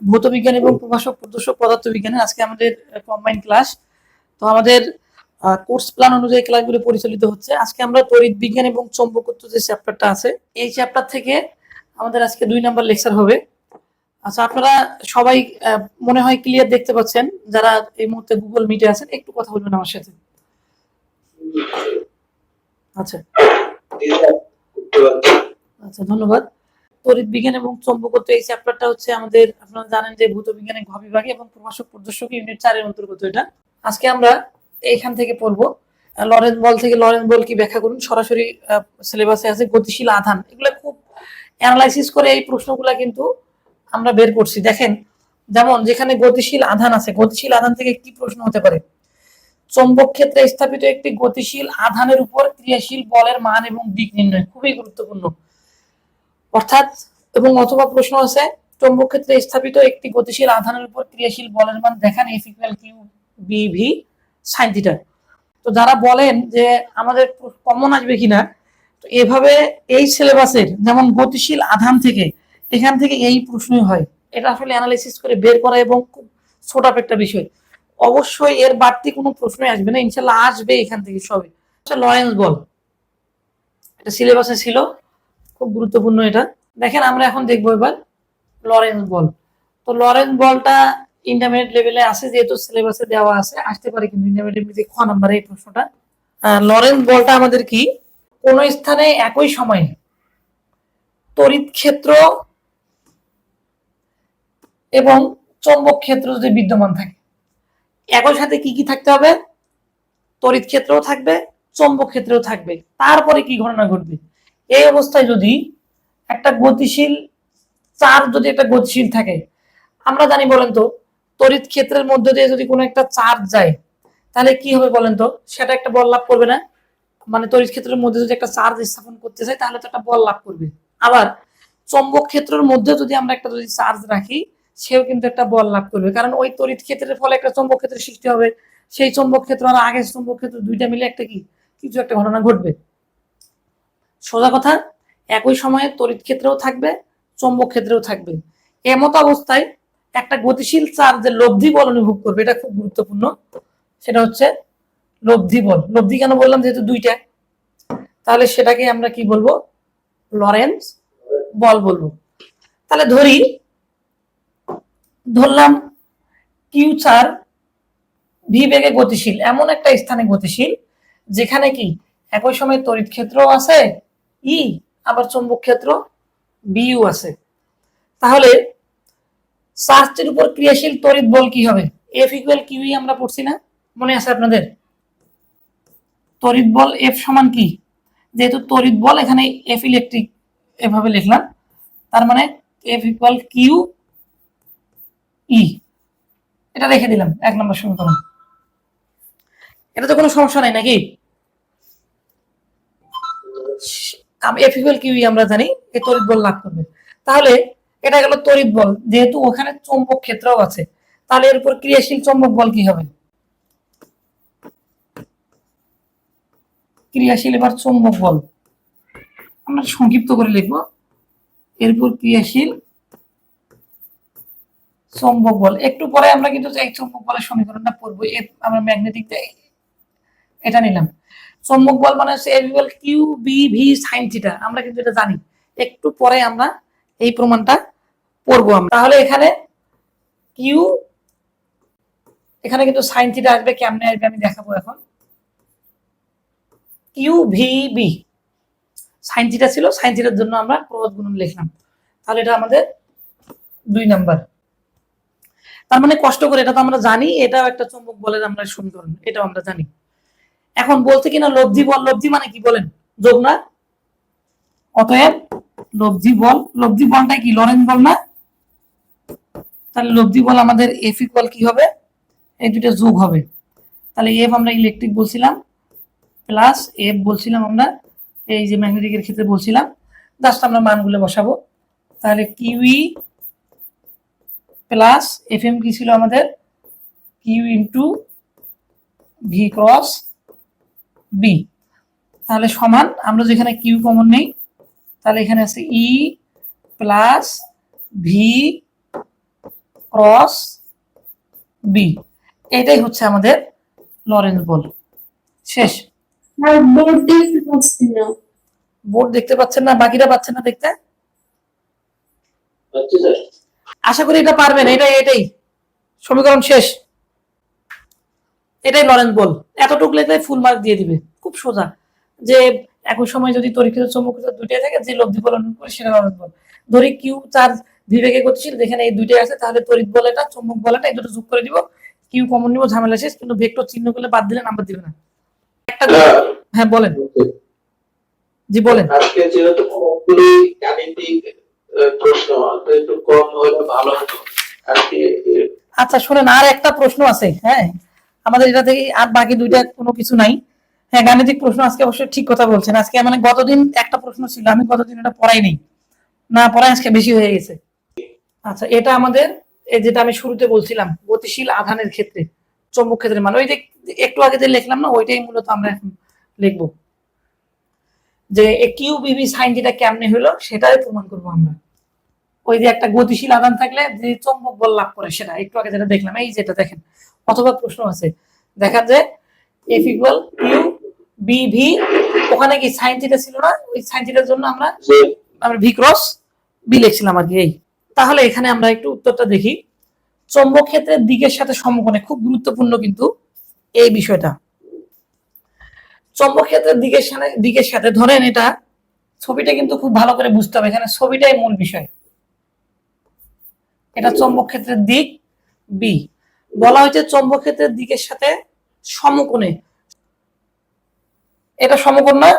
ভৌত বিজ্ঞান এবং প্রভাষক, প্রদর্শক পদার্থ বিজ্ঞানের আজকে আমাদের কম্বাইন ক্লাস তো আমাদের কোর্স প্ল্যান অনুযায়ী ক্লাসগুলো পরিচালিত হচ্ছে। আজকে আমরা তড়িৎ বিজ্ঞান এবং চৌম্বকত্ব যে চ্যাপ্টারটা আছে, এই চ্যাপ্টার থেকে আমাদের আজকে দুই নাম্বার লেকচার হবে। আচ্ছা আপনারা সবাই মনে হয় ক্লিয়ার দেখতে পাচ্ছেন, যারা এই মুহূর্তে গুগল মিটে আছেন, একটু কথা বলবেন আমার সাথে। আচ্ছা। আচ্ছা ধন্যবাদ। তড়িৎ বিজ্ঞান এবং চৌম্বকত্ব, এই চ্যাপ্টারটা হচ্ছে আমাদের, আপনারা জানেন যে ভৌত বিজ্ঞানের ঘ বিভাগে এবং প্রভাষক প্রদর্শক ইউনিট চারের অন্তর্গত এটা। আজকে আমরা এইখান থেকে পড়ব। লরেন্স বল থেকে লরেন্স বল কি ব্যাখ্যা করুন? সরাসরি সিলেবাসে আছে গতিশীল আধান। এগুলো খুব অ্যানালাইসিস করে এই প্রশ্নগুলা কিন্তু আমরা বের করছি। দেখেন, যেমন যেখানে গতিশীল আধান আছে, গতিশীল আধান থেকে কি প্রশ্ন হতে পারে? চৌম্বক ক্ষেত্রে স্থাপিত একটি গতিশীল আধানের উপর ক্রিয়াশীল বলের মান এবং দিক নির্ণয়। খুবই গুরুত্বপূর্ণ। অর্থাৎ, এবং অথবা প্রশ্ন আছে চৌম্বক ক্ষেত্রে স্থাপিত একটি গতিশীল আধানের উপর ক্রিয়াশীল বলের মান দেখান F equal Q B V sine theta তো যারা বলেন যে আমাদের কমন আসবে কিনা, তো এভাবে এই সিলেবাসের যেমন গতিশীল আধান থেকে, এখান থেকে এই প্রশ্নই হয়। এটা আসলে অ্যানালাইসিস করে বের করা এবং খুব ছোট একটা বিষয়। অবশ্যই এর বাড়তি কোনো প্রশ্নই আসবে না, ইনশাল্লাহ আসবে এখান থেকে সবে। লরেন্স বল। এটা সিলেবাসে ছিল। খুব গুরুত্বপূর্ণ এটা। দেখেন, আমরা এখন দেখব এবার লরেন্স বল তো লরেন্স বলটা ইন্টারমিডিয়েট লেভেলে আছে, যেহেতু সিলেবাসে দেওয়া আছে, আসতে পারে কিন্তু ইন্টারমিডিয়েট খ নাম্বারে এই প্রশ্নটা। লরেন্স বলটা আমাদের কি? কোন স্থানে একই সময়ে তড়িৎ ক্ষেত্র এবং চৌম্বক ক্ষেত্র যদি বিদ্যমান থাকে, একই সাথে কি কি থাকতে হবে? তড়িৎ ক্ষেত্রও থাকবে, চৌম্বক ক্ষেত্রেও থাকবে। তারপরে কি ঘটনা ঘটবে? এই অবস্থায় যদি একটা গতিশীল চার যদি একটা গতিশীল থাকে, আমরা জানি বলেন তো, তড়িৎ ক্ষেত্রের মধ্যে দিয়ে যদি কোনো একটা চার্জ যায়, তাহলে কি হবে বলেন তো? সেটা একটা বল লাভ করবে না? মানে তড়িৎ ক্ষেত্রের মধ্যে যদি একটা চার্জ স্থাপন করতে চাই, তাহলে তো একটা বল লাভ করবে। আবার চৌম্বক ক্ষেত্রের মধ্যে যদি আমরা একটা যদি চার্জ রাখি, সেও কিন্তু একটা বল লাভ করবে। কারণ ওই তড়িৎ ক্ষেত্রের ফলে একটা চৌম্বক ক্ষেত্রের সৃষ্টি হবে। সেই চৌম্বক ক্ষেত্র আর আগের চৌম্বক ক্ষেত্র দুইটা মিলে একটা কি? কিছু একটা ঘটনা ঘটবে। সোজা কথা, একই সময়ে তড়িৎ ক্ষেত্রেও থাকবে, চৌম্বক ক্ষেত্রেও থাকবে। এমত অবস্থায় একটা গতিশীল চার্জের লব্ধি বল অনুভব করবে, এটা খুব গুরুত্বপূর্ণ, সেটা হচ্ছে লব্ধি বল। লব্ধি কেন বললাম, যেহেতু দুইটা, তাহলে সেটাকে আমরা কি বলব? লরেন্স বল বলব। তাহলে ধরি, ধরলাম কিউ চার ভি বেগে গতিশীল, এমন একটা স্থানে গতিশীল, যেখানে কি একই সময় তড়িৎ ক্ষেত্রও আছে ই আবার চৌম্বক ক্ষেত্র বিইউ আছে। তাহলে চার্জটির উপর ক্রিয়াশীল তড়িৎ বল কি হবে? এফ ইকুয়াল কিউই আমরা পড়ছি না, মনে আছে আপনাদের? তড়িৎ বল এফ সমান কি? যেহেতু তড়িৎ বল এখানে এফ ইলেকট্রিক এভাবে লিখলাম, তার মানে এফ ইকুয়াল কিউ ই এটা রেখে দিলাম, এক নম্বর সমীকরণ। এটা তো কোনো সমস্যা নাই নাকি? এফ ইকুয়াল কিউ আমরা জানি এই তড়িৎ বল লাভ করবে। তাহলে এটা গেল তড়িৎ বল, যেহেতু ওখানে চৌম্বক ক্ষেত্রও আছে, তাহলে এর উপর ক্রিয়াশীল চৌম্বক বল কি হবে? ক্রিয়াশীল এবার চৌম্বক বল। আমরা সংক্ষিপ্ত করে লিখব। এরপর ক্রিয়াশীল চৌম্বক বল। একটু পরে আমরা কিন্তু এই চৌম্বক বলের সমীকরণটা পড়ব। আমরা ম্যাগনেটিক এটা নিলাম। চৌম্বক বল মানে হচ্ছে equal Q B V sine theta আমরা কিন্তু এটা জানি। একটু পরে আমরা এই প্রমাণটা পড়ব আমরা। তাহলে এখানে কিউ এখানে কিন্তু সাইন থিটা আসবে, কেমনে আসবে আমি দেখাবো এখন। Q V B sine theta ছিল সাইন থিটার জন্য আমরা প্রবাদ গুণন লিখলাম। তাহলে এটা আমাদের দুই নাম্বার। তার মানে কষ্ট করে, এটা তো আমরা জানি, এটাও একটা চৌম্বক বলের আমরা সমীকরণ, এটাও আমরা জানি। এখন বলতে কিনা লব্ধি বল, লব্ধি মানে কি বলেন? যোগ না অতএব লব্ধি বল, লব্ধি বলটা কি? লরেন্স বল না? তাহলে লব্ধি বল আমাদের এফ ইকুয়াল কি হবে? এই দুটো যোগ হবে। তাহলে এফ আমরা ইলেকট্রিক বলছিলাম প্লাস এফ বলছিলাম আমরা, এই যে ম্যাগনেটিকের ক্ষেত্রে বলছিলাম জাস্ট আমরা মানগুলো বসাবো। তাহলে কিউই প্লাস এফ এম কি ছিল আমাদের? Q into V cross B তাহলে সমান আমরা যেখানে কিউ কমন নেই তাহলে এখানে আছে E plus V cross B এটাই হচ্ছে আমাদের লরেন্স বল। শেষ। বোর্ড দেখতে বোর্ড দেখতে পাচ্ছেন না বাকিরা পাচ্ছেন না দেখতে? আশা করি এটা পারবেন এটাই এটাই। সমীকরণ শেষ। এটাই লরেন্স বল। এতটুকু লেখলে ফুল মার্ক দিয়ে দিবে। খুব সোজা। যে একই সময় যদি তরিক্ষিত চৌম্বকিত দুইটাই থাকে যে লব্ধি বলন করে সেটা লরেন্স বল। ধরি কিউ চার্জ বিবেকে গতিশীল যেখানে এই দুইটাই আছে তাহলে তড়িৎ বল এটা চৌম্বক বল এটা এই দুটো যোগ করে দিব। কিউ কমন নিব ঝামেলা শেষ কিন্তু ভেক্টর চিহ্ন করলে বাদ দিলে নাম্বার দিবে না। একটা হ্যাঁ। বলেন। জি বলেন। আজকে যেহেতু সবগুলোই গাণিতিক প্রশ্ন একটু কম হলে ভালো হতো। আজকে আচ্ছা শোনেন আর একটা প্রশ্ন আছে হ্যাঁ? আমাদের এটা থেকে আর বাকি দুইটা কোনো কিছু নাই। হ্যাঁ গাণিতিক প্রশ্ন আজকে অবশ্যই ঠিক কথা বলছেন। আজকে মানে গতদিন একটা প্রশ্ন ছিল, আমি গতদিন এটা পড়াই নেই। না, পড়াই আজকে বেশি হয়ে গেছে। আচ্ছা এটা আমাদের যেটা আমি শুরুতে বলছিলাম, গতিশীল আধানের ক্ষেত্রে, চৌম্বক ক্ষেত্রে মানে ওই যে একটু আগে যে লিখলাম না, ওইটাই মূলত আমরা এখন লিখব। যে কিউ বিবি সাইন যেটা কেমনে হলো, সেটাই প্রমাণ করব আমরা। ওই যে একটা গতিশীল আদান থাকলে যে চৌম্বক বল লাভ করে সেটা একটু আগে যেটা দেখলাম এই যেটা দেখেন অথবা প্রশ্ন আছে দেখা যায় F equal Q B V ওখানে কি সাইন থিটা ছিল না? ওই সাইন থিটার জন্য আমরা যে আমরা ভি ক্রস বি লিখছিলাম আর কি এই। তাহলে এখানে আমরা একটু উত্তরটা দেখি। চৌম্বক ক্ষেত্রের দিকের সাথে সমকোণে খুব গুরুত্বপূর্ণ কিন্তু এই বিষয়টা। চৌম্বক ক্ষেত্রের দিকের সাথে দিকের সাথে ধরেন এটা ছবিটা কিন্তু খুব ভালো করে বুঝতে হবে এখানে ছবিটাই মূল বিষয়। এটা চৌম্বক ক্ষেত্রের দিক বি বলা হয়েছে চৌম্বক ক্ষেত্রের দিকের সাথে সমকোণে। এটা সমকোণ না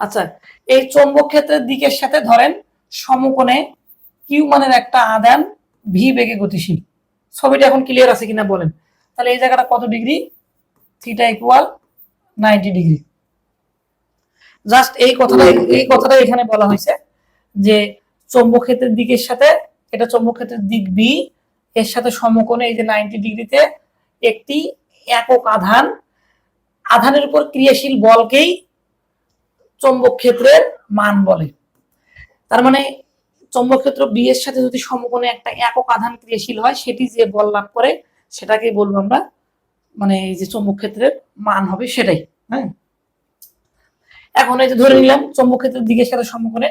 আচ্ছা এই চৌম্বক ক্ষেত্রের দিকের সাথে ধরেন সমকোণে কিউ মানের একটা আদান ভি বেগে গতিশীল। ছবিটা এখন ক্লিয়ার আছে কিনা বলেন। তাহলে এই জায়গাটা কত degree? Theta equal ninety degree just এই কথাটা এই কথাটা এখানে বলা হয়েছে যে চৌম্বক ক্ষেত্রের দিকের সাথে এটা চৌম্বক ক্ষেত্রের দিক বি এর সাথে সমকোণে এই যে নাইনটি ডিগ্রিতে একটি একক আধান। আধানের উপর ক্রিয়াশীল বলকেই চৌম্বক ক্ষেত্রের মান বলে। তার মানে চৌম্বক ক্ষেত্র বি এর সাথে যদি সমকোণে একটা একক আধান ক্রিয়াশীল হয়, সেটি যে বল লাভ করে সেটাকে বলব আমরা মানে এই যে চৌম্বক ক্ষেত্রের মান হবে সেটাই হ্যাঁ? এখন এই যে ধরে নিলাম চৌম্বক ক্ষেত্রের দিকের সাথে সমকোণে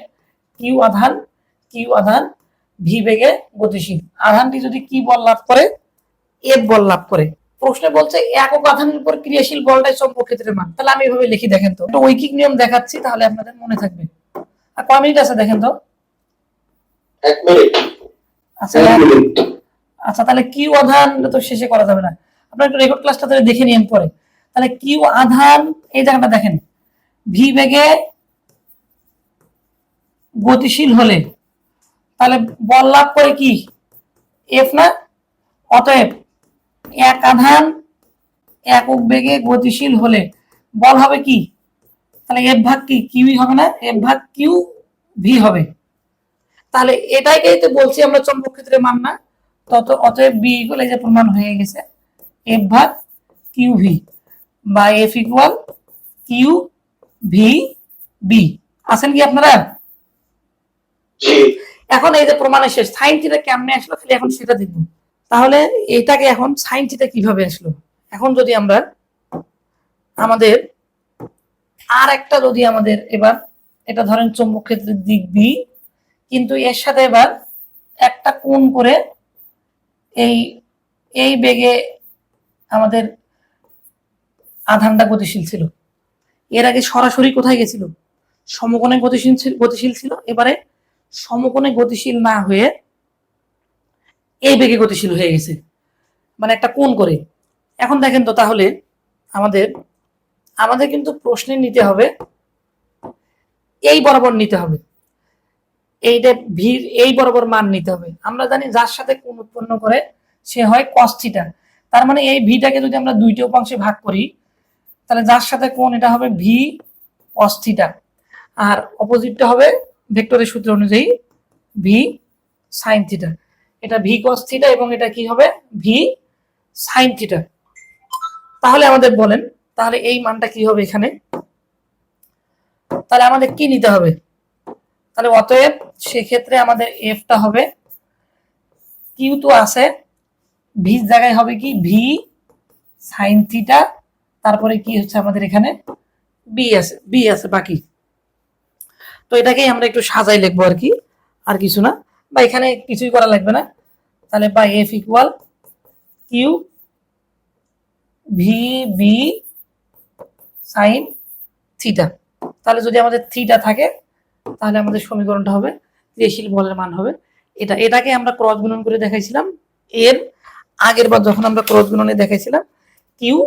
কিউ আধান কিউ আধান ভি বেগে গতিশীল। আধানটি যদি কি বল লাভ করে? এফ বল লাভ করে। প্রশ্নে বলছে একক আধানের উপর ক্রিয়াশীল বলটাই চৌম্বক ক্ষেত্রের মান। তাহলে আমি এভাবে লিখি দেখেন তো। একটা ঐকিক নিয়ম দেখাচ্ছি তাহলে আপনাদের মনে থাকবে। আর কয় মিনিট আছে দেখেন তো? এক মিনিট। আচ্ছা আচ্ছা তাহলে কিউ আধান তো শেষে করা যাবে না। আপনার একটু রেকর্ড ক্লাসটা তাহলে দেখে নিন পরে। তাহলে কিউ আধান এই জায়গাটা দেখেন। ভি বেগে গতিশীল হলে তাহলে বল লাভ করে কি? এফ না? অতএব এক আধান একক বেগে গতিশীল হলে বল হবে কি? তাহলে এফ ভাগ কি? কিউই হবে না এফ ভাগ কিউ ভি হবে। তাহলে এটাকেই তো বলছি আমরা চৌম্বক ক্ষেত্রে মান না। তত অতএব বি ইকুয়াল এই যে প্রমাণ হয়ে গেছে এফ ভাগ কিউ ভি বা F equal Q V B আছেন কি আপনারা? এখন এই যে প্রমাণের শেষ, সাইন থিটা কেমনে আসলো খালি এখন সেটা দেখব। তাহলে এটাকে এখন সাইন থিটা কীভাবে আসলো? এখন যদি আমরা আমাদের আর একটা যদি আমাদের এবার, এটা ধরেন চৌম্বক ক্ষেত্রের দিক বি কিন্তু এর সাথে এবার একটা কোণ করে এই এই বেগে আমাদের আধানটা গতিশীল ছিল। এর আগে সরাসরি কোথায় গেছিল? সমকোণে গতিশীল গতিশীল ছিল, এবারে সমকোণে গতিশীল না হয়ে এই বেগে গতিশীল হয়ে গেছে। মানে একটা কোণ করে। এখন দেখেন তো তাহলে আমাদের আমাদের কিন্তু প্রশ্নে নিতে হবে এই বরাবর নিতে হবে। এইটা ভিড় এই বরাবর মান নিতে হবে। আমরা জানি যার সাথে কোণ উৎপন্ন করে সে হয় কস্থিটা তার মানে এই ভিটাকে যদি আমরা দুইটি উপাংশে ভাগ করি, তাহলে যার সাথে কোণ এটা হবে ভি কস্থিটা আর অপোজিটটা হবে ভেক্টরের সূত্র অনুযায়ী ভি সাইন থিটা এটা ভি কস থিটা এবং এটা কি হবে? ভি সাইন থিটা তাহলে আমাদের বলেন, তাহলে এই মানটা কি হবে এখানে? তাহলে আমাদের কি নিতে হবে? তাহলে অতএব সেক্ষেত্রে আমাদের এফটা হবে কিউ তো আছে। ভি জায়গায় হবে কি? ভি সাইন থিটা তারপরে কি হচ্ছে আমাদের এখানে? বি আছে বি আছে বাকি। তো এটাকেই আমরা একটু সাজাই লিখব আর কি, আর কিছু না। বা এখানে কিছুই করা লাগবে না। তাহলে বা F equal Q V B sine theta তাহলে যদি আমাদের থিটা থাকে, তাহলে আমাদের সমীকরণটা হবে ক্রিয়াশীল বলের মান হবে। এটা, এটাকে আমরা ক্রস গুণন করে দেখাইছিলাম। এর আগের বার যখন আমরা ক্রস গুণনে দেখাইছিলাম কিউ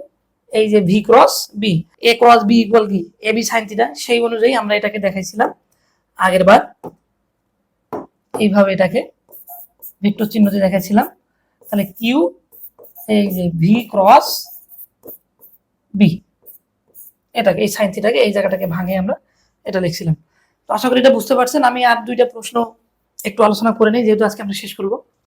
এই যে V cross B A cross B equal কি? এ বি সাইন থিটা সেই অনুযায়ী আমরা এটাকে দেখাইছিলাম। আগের বার। এইভাবে এটাকে ভেক্টর চিহ্নতে দেখাচ্ছিলাম। তাহলে কিউ এই যে ভি ক্রস বি এটাকে, এই সাইন থিটাকে এই জায়গাটাকে ভাঙে আমরা এটা লিখছিলাম। তো আশা করি এটা বুঝতে পারছেন। আমি আর দুইটা প্রশ্ন একটু আলোচনা করে নিই, যেহেতু আজকে আমরা শেষ করব।